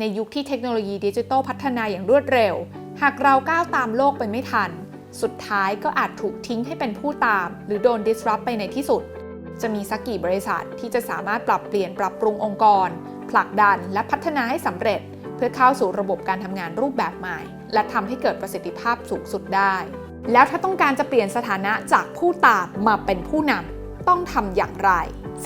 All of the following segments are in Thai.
ในยุคที่เทคโนโลยีดิจิทัลพัฒนาอย่างรวดเร็ว หากเราก้าวตามโลกไปไม่ทัน สุดท้ายก็อาจถูกทิ้งให้เป็นผู้ตาม หรือโดน disrupt ไปในที่สุด จะมีสักกี่บริษัทที่จะสามารถปรับเปลี่ยนปรับปรุงองค์กร ผลักดันและพัฒนาให้สำเร็จ เพื่อเข้าสู่ระบบการทำงานรูปแบบใหม่ และทำให้เกิดประสิทธิภาพสูงสุดได้ แล้วถ้าต้องการจะเปลี่ยนสถานะจากผู้ตามมาเป็นผู้นำต้องทำอย่างไร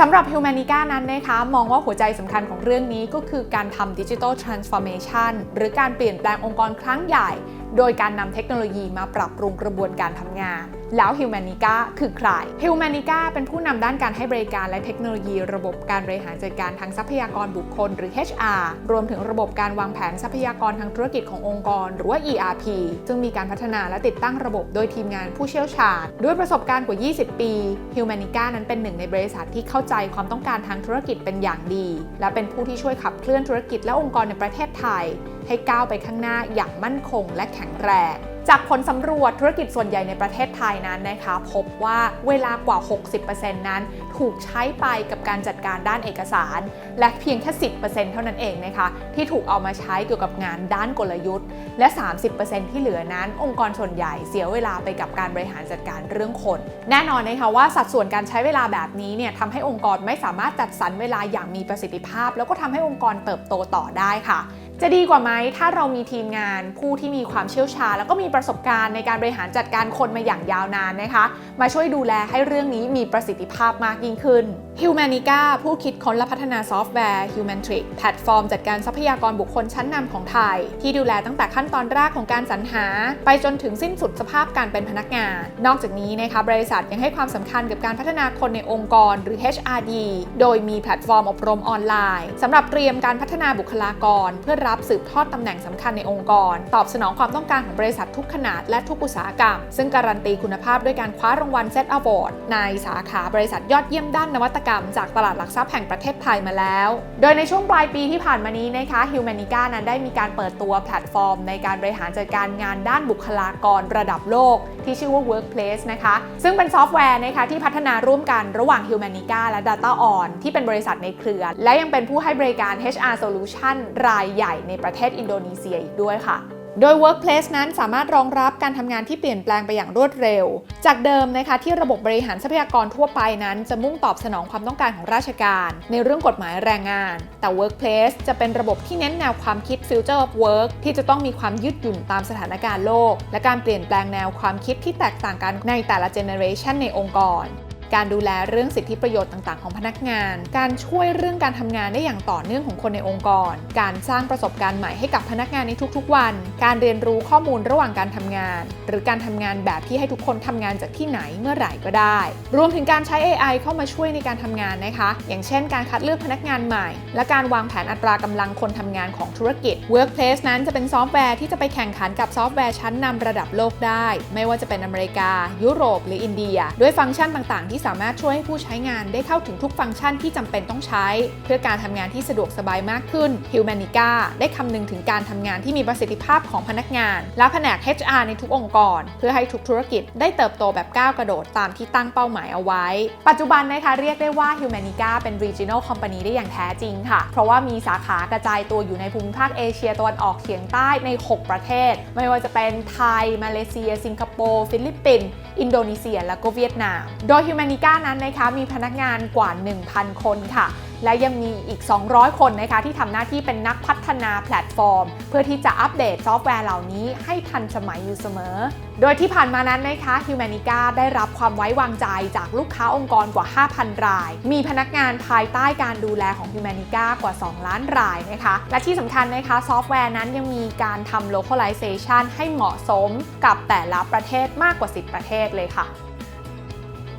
สำหรับ Humanica นั้นนะคะมองว่าหัวใจสำคัญของเรื่องนี้ก็คือการทำดิจิทัลทรานส์ฟอร์เมชันหรือการเปลี่ยนแปลงองค์กรครั้งใหญ่ โดยการนำเทคโนโลยีมาปรับปรุงกระบวนการทำงาน แล้ว Humanica คือใคร Humanica เป็นผู้นำด้านการให้บริการและเทคโนโลยีระบบการบริหารจัดการทางทรัพยากรบุคคลหรือ HR รวมถึงระบบการวางแผนทรัพยากรทางธุรกิจขององค์กร หรือว่า ERP ซึ่งมีการพัฒนาและติดตั้งระบบโดยทีมงานผู้เชี่ยวชาญ ด้วยประสบการณ์กว่า 20 ปี Humanica นั้นเป็นหนึ่งในบริษัทที่เข้าใจความต้องการทางธุรกิจเป็นอย่างดี และเป็นผู้ที่ช่วยขับเคลื่อนธุรกิจและองค์กรในประเทศไทย ให้ก้าวไปข้างหน้าอย่างมั่นคงและแข็งแรงจากผลสำรวจธุรกิจส่วนใหญ่ในประเทศไทยนั้นนะคะ พบว่าเวลากว่า 60%นั้นถูกใช้ไปกับการจัดการด้านเอกสาร และเพียงแค่ 10%เท่านั้นเองนะคะ ที่ถูกเอามาใช้เกี่ยวกับงานด้านกลยุทธ์ และ 30%ที่เหลือนั้น องค์กรส่วนใหญ่เสียเวลาไปกับการบริหารจัดการเรื่องคน แน่นอนนะคะว่าสัดส่วนการใช้เวลาแบบนี้เนี่ยทำให้องค์กรไม่สามารถจัดสรรเวลาอย่างมีประสิทธิภาพ แล้วก็ทำให้องค์กรเติบโตต่อได้ค่ะ จะดีกว่าไหมถ้าเรามีทีมงานผู้ที่มีความเชี่ยวชาญแล้วก็มีประสบการณ์ในการบริหารจัดการคนมาอย่างยาวนานนะคะ มาช่วยดูแลให้เรื่องนี้มีประสิทธิภาพมากยิ่งขึ้น Humanica ผู้คิดค้นและพัฒนาซอฟต์แวร์ Humantric แพลตฟอร์มจัดการทรัพยากรบุคคลชั้นนำของไทย ที่ดูแลตั้งแต่ขั้นตอนแรกของการสรรหา ไปจนถึงสิ้นสุดสภาพการเป็นพนักงาน นอกจากนี้นะคะบริษัทยังให้ความสำคัญกับการพัฒนาคนในองค์กรหรือ HRD โดยมีแพลตฟอร์มอบรมออนไลน์สำหรับเตรียมการพัฒนาบุคลากรเพื่อรับสืบทอดตำแหน่งสำคัญในองค์กร ตอบสนองความต้องการของบริษัททุกขนาดและทุกอุตสาหกรรม ซึ่งการันตีคุณภาพด้วยการคว้ารางวัล Set Award ในสาขาบริษัทยอดเยี่ยมด้านนวัตกรรม จากตลาดหลักทรัพย์แห่งประเทศไทยมาแล้ว โดยในช่วงปลายปีที่ผ่านมานี้นะคะ Humanica นั้นได้มีการเปิดตัวแพลตฟอร์ม ในการบริหารจัดการงานด้านบุคลากรระดับโลก ที่ชื่อว่า Workplace นะคะ ซึ่งเป็นซอฟต์แวร์นะคะที่พัฒนาร่วมกันระหว่าง Humanica และ Data On ที่เป็นบริษัทในเครือ และยังเป็นผู้ให้บริการ HR Solution รายใหญ่ในประเทศอินโดนีเซียอีกด้วยค่ะโดย Workplace นั้นสามารถรองรับการทำงานที่เปลี่ยนแปลงไปอย่างรวดเร็ว จากเดิมนะคะที่ระบบบริหารทรัพยากรทั่วไปนั้น จะมุ่งตอบสนองความต้องการของราชการ ในเรื่องกฎหมายแรงงาน แต่ Workplace จะเป็นระบบที่เน้นแนวความคิด Future of Work ที่จะต้องมีความยืดหยุ่นตามสถานการณ์โลก และการเปลี่ยนแปลงแนวความคิดที่แตกต่างกันในแต่ละเจเนอเรชันในองค์กร การดูแลเรื่องสิทธิประโยชน์ต่าง ๆ ของพนักงาน การช่วยเรื่องการทำงานได้อย่างต่อเนื่องของคนในองค์กร การสร้างประสบการณ์ใหม่ให้กับพนักงานในทุก ๆ วัน การเรียนรู้ข้อมูลระหว่างการทำงาน หรือการทำงานแบบที่ให้ทุกคนทำงานจากที่ไหนเมื่อไหร่ก็ได้ รวมถึงการใช้ AI เข้ามาช่วยในการทำงานนะคะ อย่างเช่น การคัดเลือกพนักงานใหม่ และการวางแผนอัตรากำลังคนทำงานของธุรกิจ Workplace นั้นจะเป็นซอฟต์แวร์ที่จะไปแข่งขันกับซอฟต์แวร์ชั้นนำระดับโลกได้ ไม่ว่าจะเป็นอเมริกา ยุโรป หรืออินเดีย ด้วยฟังก์ชันต่าง ๆที่สามารถช่วยให้ผู้ใช้งานได้เข้าถึงทุกฟังก์ชันที่จำเป็นต้องใช้ เพื่อการทำงานที่สะดวกสบายมากขึ้น Humanica ได้คำนึงถึงการทำงานที่มีประสิทธิภาพของพนักงาน และแผนก HR ในทุกองค์กร เพื่อให้ทุกธุรกิจได้เติบโตแบบก้าวกระโดดตามที่ตั้งเป้าหมายเอาไว้ ปัจจุบันนะคะเรียกได้ว่า Humanica เป็น regional company ได้อย่างแท้จริงค่ะ เพราะว่ามีสาขากระจายตัวอยู่ในภูมิภาคเอเชียตะวันออกเฉียงใต้ใน 6 ประเทศ ไม่ว่าจะเป็นไทย มาเลเซีย สิงคโปร์ ฟิลิปปินส์ อินโดนีเซีย และก็เวียดนาม โดย Humanica นั้นนะคะมีพนักงานกว่า 1,000 คนค่ะ และยังมีอีก 200 คนนะคะที่ทำหน้าที่เป็นนักพัฒนาแพลตฟอร์ม เพื่อที่จะอัปเดตซอฟต์แวร์เหล่านี้ให้ทันสมัยอยู่เสมอ โดยที่ผ่านมานั้นนะคะ Humanica ได้รับความไว้วางใจจากลูกค้าองค์กรกว่า 5,000 ราย มีพนักงานภายใต้การดูแลของ Humanica กว่า 2 ล้านรายนะคะ และที่สำคัญนะคะซอฟต์แวร์นั้นยังมีการทำ localization ให้เหมาะสมกับแต่ละประเทศมากกว่า 10 ประเทศเลยค่ะ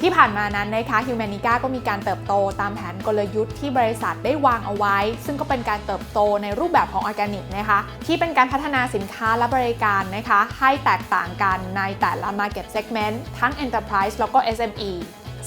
ที่ผ่านมานั้นนะคะฮิวแมนิก้าก็มีการเติบโตตามแผนกลยุทธ์ที่บริษัทได้วางเอาไว้ ซึ่งก็เป็นการเติบโตในรูปแบบของออร์แกนิกนะคะที่เป็นการพัฒนาสินค้าและบริการนะคะให้แตกต่างกันในแต่ละ Market Segment ทั้ง Enterprise แล้วก็ SME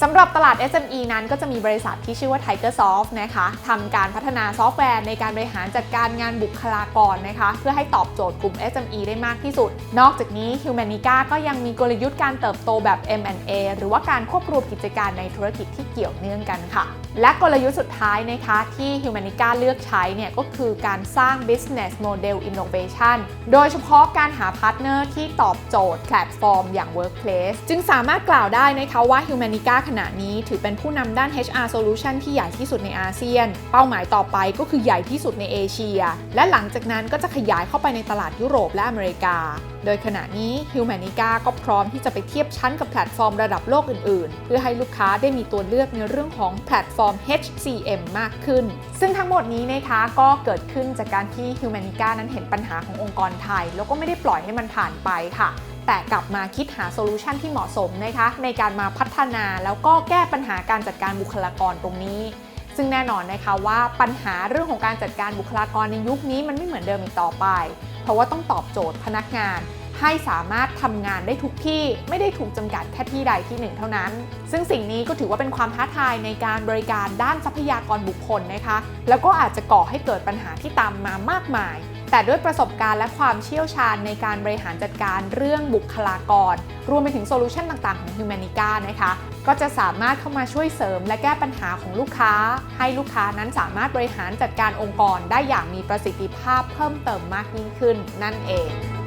สำหรับตลาด SME นั้นก็จะมีบริษัทที่ชื่อว่า Tigersoft นะคะทำการพัฒนาซอฟต์แวร์ในการบริหารจัดการงานบุคลากรนะคะ เพื่อให้ตอบโจทย์กลุ่ม SME ได้มากที่สุด นอกจากนี้ Humanica ก็ยังมีกลยุทธ์การเติบโตแบบ M&A หรือว่าการควบรวมกิจการในธุรกิจที่เกี่ยวเนื่องกันค่ะ และกลยุทธ์สุดท้ายนะคะที่ Humanica เลือกใช้เนี่ยก็คือการสร้าง business model innovation โดยเฉพาะการหาพาร์ทเนอร์ที่ตอบโจทย์แพลตฟอร์มอย่าง Workplace จึงสามารถกล่าวได้นะคะว่า Humanica ขณะนี้ถือเป็นผู้นำด้าน HR solution ที่ใหญ่ที่สุดในอาเซียน เป้าหมายต่อไปก็คือใหญ่ที่สุดในเอเชีย และหลังจากนั้นก็จะขยายเข้าไปในตลาดยุโรปและอเมริกา โดยขณะนี้ Humanica ก็พร้อมที่จะไปเทียบชั้นกับแพลตฟอร์มระดับโลกอื่นๆ เพื่อให้ลูกค้าได้มีตัวเลือกในเรื่องของแพลตฟอร์ม HCM มากขึ้น ซึ่งทั้งหมดนี้นะคะก็เกิดขึ้นจากการที่ Humanica นั้นเห็นปัญหาขององค์กรไทย แล้วก็ไม่ได้ปล่อยให้มันผ่านไปค่ะแต่กลับมาคิดหาโซลูชันที่เหมาะสมนะคะในการมาพัฒนาแล้วก็แก้ปัญหาการจัดการบุคลากรตรงนี้ ซึ่งแน่นอนนะคะว่าปัญหาเรื่องของการจัดการบุคลากรในยุคนี้มันไม่เหมือนเดิมอีกต่อไป เพราะว่าต้องตอบโจทย์พนักงาน ให้สามารถทำงานได้ทุกที่ไม่ได้ถูกจำกัดแค่ที่ใดที่หนึ่งเท่านั้น ซึ่งสิ่งนี้ก็ถือว่าเป็นความท้าทายในการบริการด้านทรัพยากรบุคคลนะคะ แล้วก็อาจจะก่อให้เกิดปัญหาที่ตามมามากมาย แต่ด้วยประสบการณ์และความเชี่ยวชาญในการบริหารจัดการเรื่องบุคลากร รวมไปถึงโซลูชันต่างๆของ Humanica นะคะก็จะสามารถเข้ามาช่วยเสริมและแก้ปัญหาของลูกค้า ให้ลูกค้านั้นสามารถบริหารจัดการองค์กรได้อย่างมีประสิทธิภาพเพิ่มเติมมากยิ่งขึ้นนั่นเอง